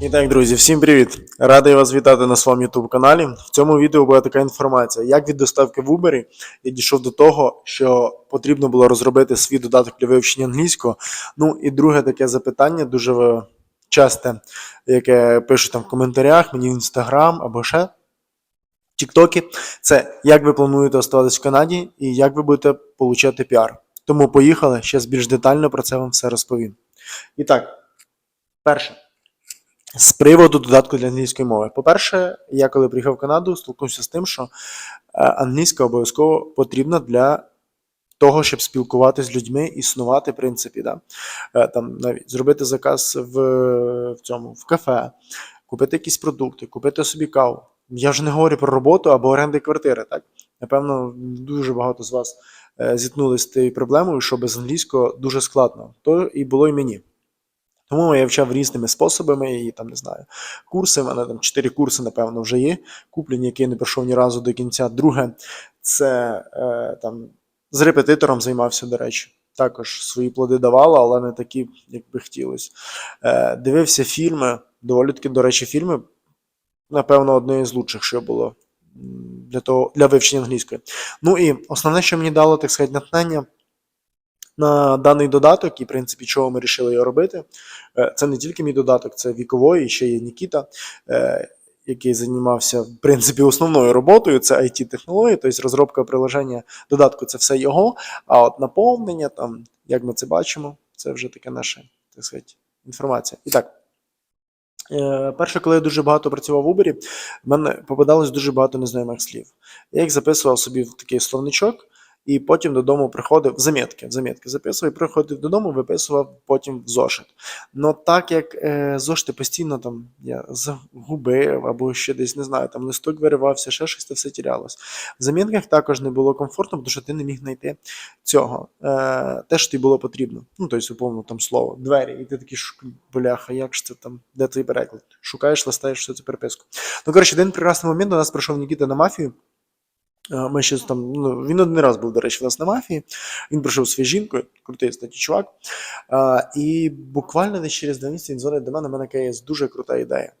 І так, друзі, всім привіт! Радий вас вітати на своєму YouTube каналі. В цьому відео буде така інформація, як від доставки в Uber я дійшов до того, що потрібно було розробити свій додаток для вивчення англійського. Ну і друге таке запитання, дуже часте, яке пишуть там в коментарях, мені в інстаграм або ще. Тіктоки, це як ви плануєте оставатись в Канаді і як ви будете получати піар. Тому поїхали, ще більш детально про це вам все розповім. І так, перше. З приводу додатку для англійської мови. По-перше, я коли приїхав в Канаду, столкнувся з тим, що е, англійська обов'язково потрібна для того, щоб спілкуватися з людьми, існувати, в принципі, да? Е, там навіть зробити заказ в, в цьому в кафе, купити якісь продукти, купити собі каву. Я вже не говорю про роботу або оренди квартири. Так? Напевно, дуже багато з вас е, зіткнулися з тією проблемою, що без англійського дуже складно. То і було і мені. Тому я вчав різними способами і там не знаю. Курси, в мене там чотири курси, напевно, вже є. Куплені, які я не пройшов ні разу до кінця. Друге, це е, там з репетитором займався, до речі. Також свої плоди давало, але не такі, як би хотілося. Е, дивився фільми, доволі таки, до речі, фільми, напевно, одне з лучших, що було для того, для вивчення англійської. Ну і основне, що мені дало, так сказати, натхнення на даний додаток, і, в принципі, чого ми вирішили його робити. Е, Це не тільки мій додаток, це вікової, ще є Нікіта, е, який займався, в принципі, основною роботою, це IT-технології, тобто розробка приложення додатку це все його. А от наповнення, там, як ми це бачимо, це вже таке наша, так сказати, інформація. І так. Е, Перше, коли я дуже багато працював в Uber, в мене попадалось дуже багато незнайомих слів. Я їх записував собі в такий словничок, і потім додому приходив в замітки, замітки записував, і приходив додому, виписував потім в зошит. Но так як е, зошити постійно там я загубив або ще десь не знаю, там листок виривався, ще щось, то все тірялось. В замітках також не було комфортно, тому що ти не міг знайти цього. Е, те, що тобі було потрібно. Ну, тобто, умовно, там слово, двері, і ти такий бляха, як ж це там, де твій переклад? Шукаєш, листаєш всю цю переписку. Ну, коротше, один прекрасний момент до нас прийшов Нікіта на мафію. Е, Ми ще там, ну, він один раз був, до речі, в нас на мафії. Він прийшов своєю жінкою, крутий статі чувак. А, і буквально десь через два місяці він дзвонить до мене, в мене є дуже крута ідея.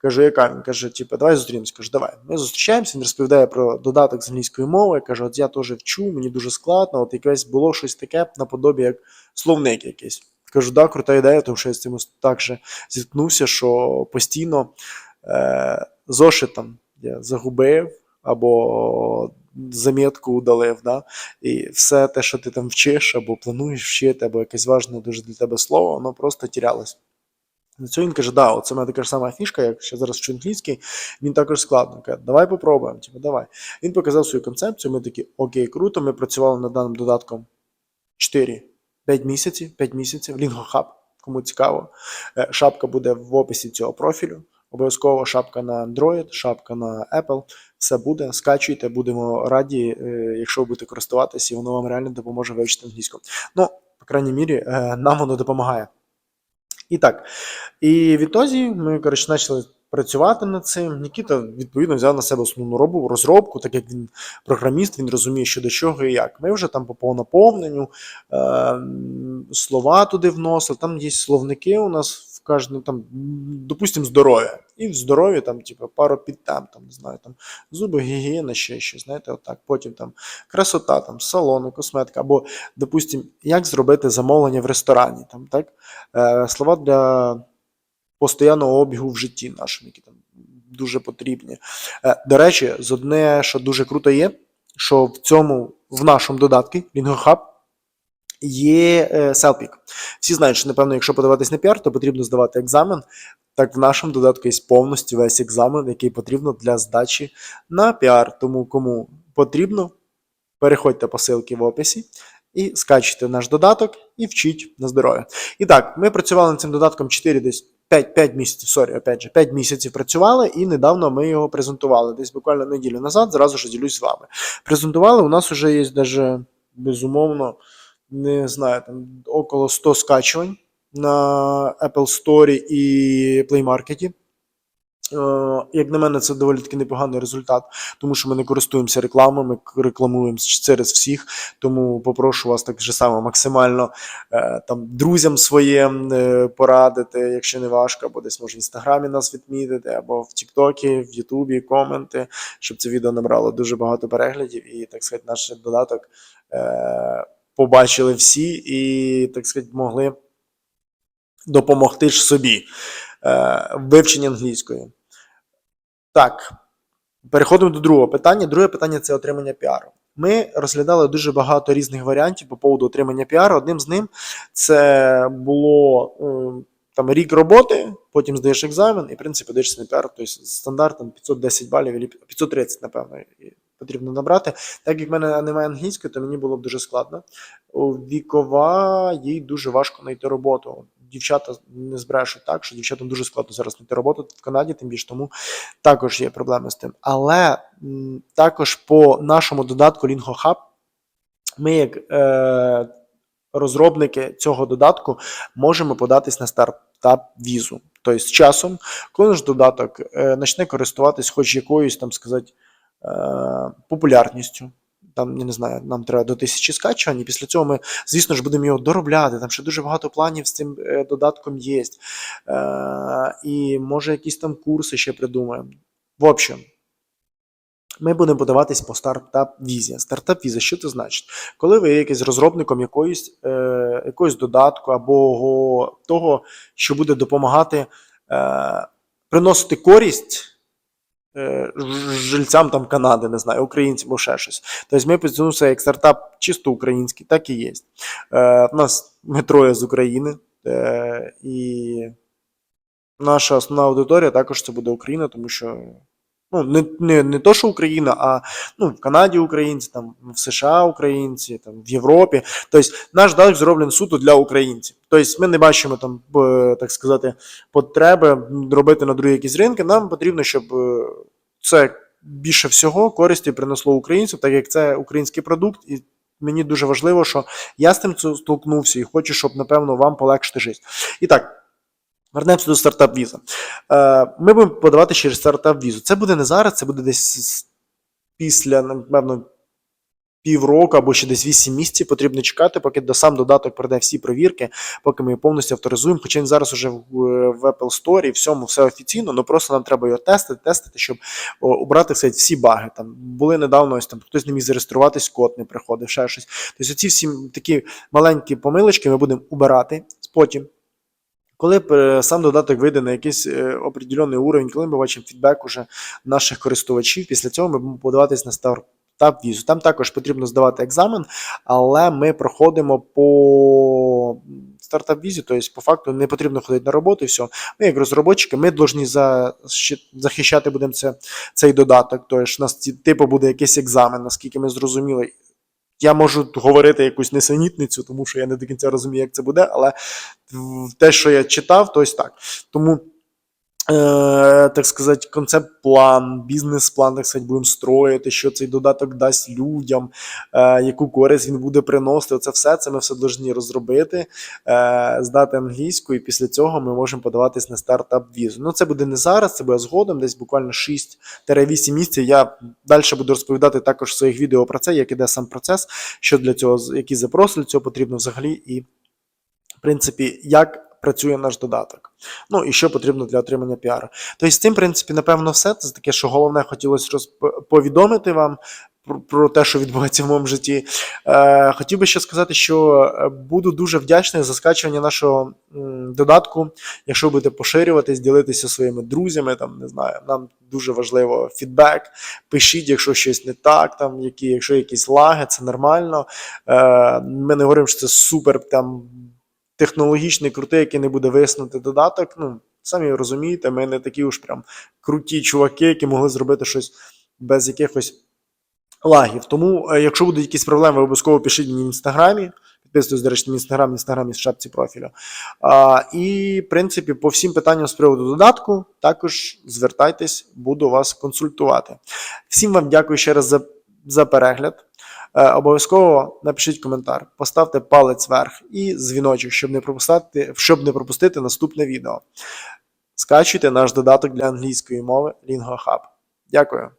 Кажу, яка? Він каже, типу, давай зустрінемось. Кажу, давай. Ми зустрічаємося, він розповідає про додаток з англійської мови. Каже, от я теж вчу, мені дуже складно, от якесь було щось таке наподобі, як словник якийсь. Кажу, да, крута ідея, тому що я з цим так же зіткнувся, що постійно е, зошит там я загубив або замітку удалив, да? і все те, що ти там вчиш, або плануєш вчити, або якесь важне дуже для тебе слово, воно просто тірялось. На цього він каже, да, оце в мене така ж сама фішка, як ще зараз вчу англійський, він також складно. Каже, давай попробуємо, типу, давай. Він показав свою концепцію, ми такі, окей, круто, ми працювали над даним додатком 4-5 місяців, 5 місяців, Hub, кому цікаво. Е, Шапка буде в описі цього профілю. Обов'язково шапка на Android, шапка на Apple. Все буде. Скачуйте, будемо раді, е, якщо ви будете користуватися, і воно вам реально допоможе вивчити англійську. Ну, по крайній мірі, е, нам воно допомагає. І так. І відтоді ми, коротше, почали працювати над цим. Нікіта, відповідно, взяв на себе основну робу- розробку, так як він програміст, він розуміє, що до чого і як. Ми вже там по повноповненню е, слова туди вносили. Там є словники у нас в кожному, там, допустимо, здоров'я. І в здоров'ї там, типу, пару підтем, там, не знаю, там зуби, гігієна, ще щось, знаєте, отак. Потім там красота, там, салони, косметика, або, допустимо, як зробити замовлення в ресторані. Там, так? Е, слова для постійного обігу в житті нашому, які там дуже потрібні. Е, До речі, з одне, що дуже круто є, що в цьому, в нашому додатку LingoHub є Selpik. Всі знають, що, напевно, якщо подаватись на піар, то потрібно здавати екзамен. Так в нашому додатку є повністю весь екзамен, який потрібно для здачі на піар. Тому кому потрібно, переходьте по ссылці в описі і скачуйте наш додаток і вчіть на здоров'я. І так, ми працювали над цим додатком 4 десь 5, 5 місяців, сорі, опять же, 5 місяців працювали, і недавно ми його презентували. Десь буквально неділю назад, зразу ж ділюсь з вами. Презентували, у нас вже є даже, безумовно, не знаю, там около 100 скачувань на Apple Store і Play Market. Е, Як на мене, це доволі таки непоганий результат, тому що ми не користуємося рекламою, ми рекламуємо через всіх. Тому попрошу вас так же само максимально е, там друзям своїм е, порадити, якщо не важко, або десь може в інстаграмі нас відмітити, або в Тіктокі, в Ютубі, коменти, щоб це відео набрало дуже багато переглядів, і так сказати, наш додаток побачили всі і так сказати, могли допомогти ж собі е, в вивченні англійської. Так, переходимо до другого питання. Друге питання це отримання піару. Ми розглядали дуже багато різних варіантів по поводу отримання піару. Одним з ним це було е, там рік роботи, потім здаєш екзамен і, в принципі, даєшся на піар. Тобто стандарт там 510 балів, або 530, напевно, потрібно набрати. Так як в мене немає англійської, то мені було б дуже складно. Вікова їй дуже важко знайти роботу. Дівчата не збрешуть так, що дівчатам дуже складно зараз знайти роботу в Канаді, тим більше тому також є проблеми з тим. Але також по нашому додатку LingoHub ми, як е, розробники цього додатку, можемо податись на стартап візу. Тобто, з часом, коли наш додаток е, почне користуватись хоч якоюсь там сказати, е, популярністю. Там, я не знаю, нам треба до тисячі скачувань, і після цього ми, звісно ж, будемо його доробляти. Там ще дуже багато планів з цим е, додатком є. Е, і може якісь там курси ще придумаємо. В общем, ми будемо подаватись по стартап-візі. Стартап-віза, що це значить? Коли ви є якийсь розробником якоїсь, е, якогось додатку або того, що буде допомагати е, приносити користь жильцям там Канади, не знаю, українцям або ще щось. Тобто ми позиціонуємося як стартап чисто український, так і є. Е, у нас ми троє з України, е, і наша основна аудиторія також це буде Україна, тому що ну, не, не, не то, що Україна, а ну, в Канаді українці, там, в США українці, там, в Європі. Тобто наш даток зроблений суто для українців. Тобто ми не бачимо там, так сказати, потреби робити на другі якісь ринки. Нам потрібно, щоб е, це більше всього користі принесло українців, так як це український продукт, і мені дуже важливо, що я з тим столкнувся і хочу, щоб, напевно, вам полегшити життя. І так. Вернемося до стартап віза. Е, Ми будемо подавати через стартап візу. Це буде не зараз, це буде десь після, напевно, півроку або ще десь 8 місяців. Потрібно чекати, поки до сам додаток пройде всі провірки, поки ми його повністю авторизуємо. Хоча він зараз уже в, в Apple Store і всьому все офіційно, але просто нам треба його тестити, тестити, щоб о, убрати сказати, всі баги. Там були недавно ось там хтось не міг зареєструватись, код не приходив, ще щось. Тобто, ці всі такі маленькі помилочки ми будемо убирати потім. Коли е, сам додаток вийде на якийсь е, определений уровень, коли ми бачимо фідбек уже наших користувачів, після цього ми будемо подаватись на стартап візу. Там також потрібно здавати екзамен, але ми проходимо по стартап візі, тобто по факту не потрібно ходити на роботу. і все. Ми, як розробники, ми повинні за, захищати будемо це, цей додаток. Тобто, у нас типу буде якийсь екзамен, наскільки ми зрозуміли. Я можу говорити якусь несенітницю, тому що я не до кінця розумію, як це буде, але те, що я читав, то ось так. Тому, е, так сказати, концепт-план, бізнес-план, так сказати, будемо строїти, що цей додаток дасть людям, е, яку користь він буде приносити. Це все це ми все повинні розробити, е, здати англійську, і після цього ми можемо подаватись на стартап-візу. Ну, це буде не зараз, це буде згодом, десь буквально 6-8 місяців. Я далі буду розповідати також в своїх відео про це, як іде сам процес, що для цього, які запроси для цього потрібно взагалі, і в принципі, як працює наш додаток. Ну і що потрібно для отримання піару. Тобто, з цим, в принципі, напевно, все. Це таке, що головне хотілося розп- повідомити вам. Про, те, що відбувається в моєму житті. Е, хотів би ще сказати, що е, буду дуже вдячний за скачування нашого додатку. Якщо будете поширюватись, ділитися своїми друзями, там не знаю, нам дуже важливо фідбек. Пишіть, якщо щось не так, там які, якщо якісь лаги, це нормально. Е, ми не говоримо, що це супер там технологічний, крутий, який не буде виснути додаток. Ну, самі розумієте, ми не такі уж прям круті чуваки, які могли зробити щось без якихось лагів. Тому, е, якщо будуть якісь проблеми, обов'язково пишіть мені в інстаграмі. Підписуйтесь, до речі, на інстаграм, інстаграмі в шапці профілю. А, і, в принципі, по всім питанням з приводу додатку, також звертайтесь, буду вас консультувати. Всім вам дякую ще раз за, за перегляд. Е, обов'язково напишіть коментар, поставте палець вверх і дзвіночок, щоб не пропустити, щоб не пропустити наступне відео. скачуйте наш додаток для англійської мови LingoHub. Дякую.